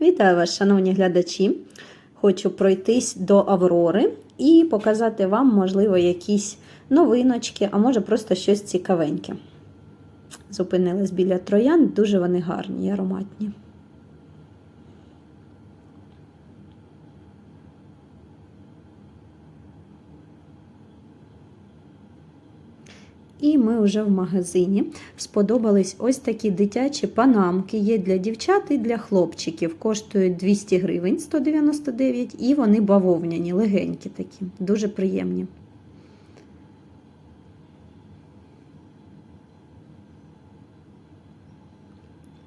Вітаю вас, шановні глядачі! Хочу пройтись до Аврори і показати вам, можливо, якісь новиночки, а може просто щось цікавеньке. Зупинились біля троян, дуже вони гарні і ароматні. І ми вже в магазині. Сподобались ось такі дитячі панамки. Є для дівчат і для хлопчиків. Коштують 200 гривень 199 і вони бавовняні, легенькі такі, дуже приємні.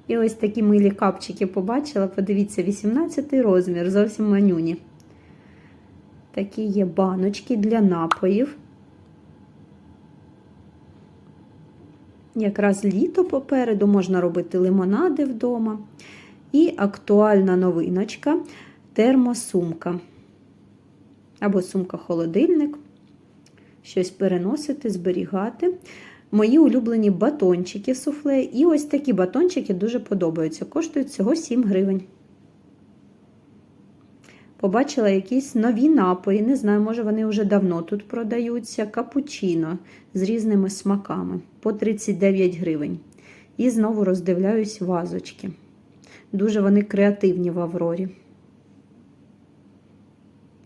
І ось такі милі капчики побачила. Подивіться, 18 розмір, зовсім манюні. Такі є баночки для напоїв. Якраз літо попереду можна робити лимонади вдома. І актуальна новиночка термосумка. Або сумка-холодильник. Щось переносити, зберігати. Мої улюблені батончики суфле. І ось такі батончики дуже подобаються. Коштують всього 7 гривень. Побачила якісь нові напої. Не знаю, може вони вже давно тут продаються. Капучино з різними смаками по 39 гривень. І знову роздивляюсь вазочки. Дуже вони креативні в Аврорі.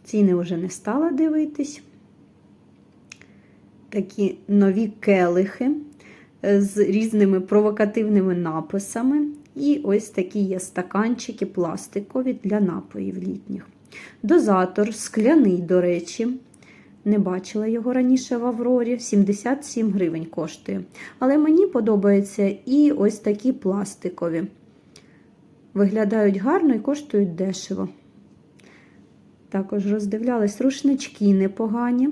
Ціни вже не стала дивитись. Такі нові келихи з різними провокативними написами. І ось такі є стаканчики пластикові для напоїв літніх. Дозатор скляний, до речі. Не бачила його раніше в Аврорі. 77 гривень коштує. Але мені подобаються і ось такі пластикові. Виглядають гарно і коштують дешево. Також роздивлялись рушнички непогані.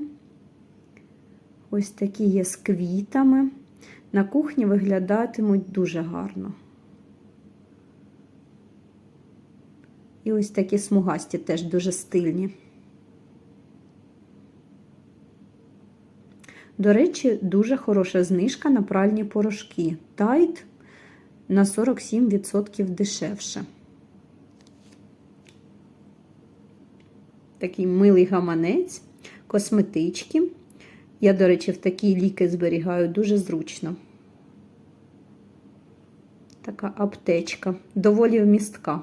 Ось такі є з квітами. На кухні виглядатимуть дуже гарно. І ось такі смугасті теж дуже стильні. До речі, дуже хороша знижка на пральні порошки. Тайт на 47% дешевше. Такий милий гаманець, косметички. Я, до речі, в такі ліки зберігаю дуже зручно. Така аптечка, доволі вмістка.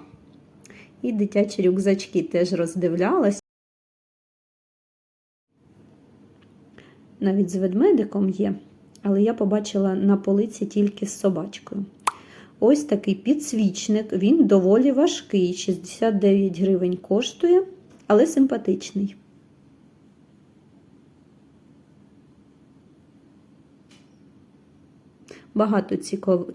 І дитячі рюкзачки теж роздивлялась. Навіть з ведмедиком є, але я побачила на полиці тільки з собачкою. Ось такий підсвічник, він доволі важкий, 69 гривень коштує, але симпатичний. Багато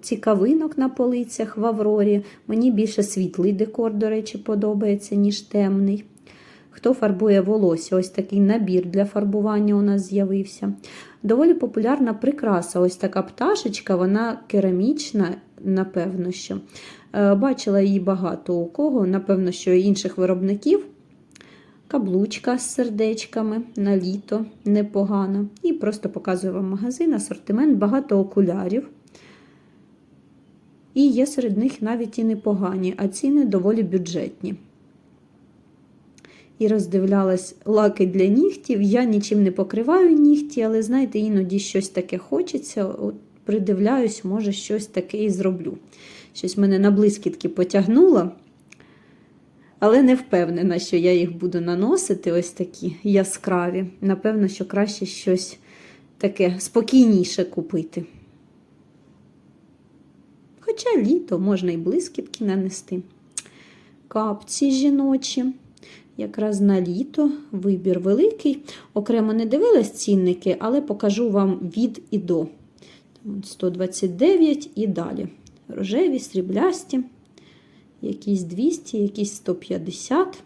цікавинок на полицях в Аврорі. Мені більше світлий декор, до речі, подобається, ніж темний. Хто фарбує волосся, ось такий набір для фарбування у нас з'явився. Доволі популярна прикраса, ось така пташечка, вона керамічна, напевно, що. Бачила її багато у кого, напевно, що інших виробників. Каблучка з сердечками на літо непогано. І просто показую вам магазин, асортимент, багато окулярів. І є серед них навіть і непогані, а ціни доволі бюджетні. І роздивлялась лаки для нігтів. Я нічим не покриваю нігті, але, знаєте, іноді щось таке хочеться. От Придивляюсь, може, щось таке і зроблю. Щось мене на блискітки потягнуло. Але не впевнена, що я їх буду наносити ось такі яскраві. Напевно, що краще щось таке спокійніше купити. Хоча літо можна і блискітки нанести. Капці жіночі. Якраз на літо вибір великий. Окремо не дивилась цінники, але покажу вам від і до. 129 і далі. Рожеві, сріблясті якісь 200, якісь 150.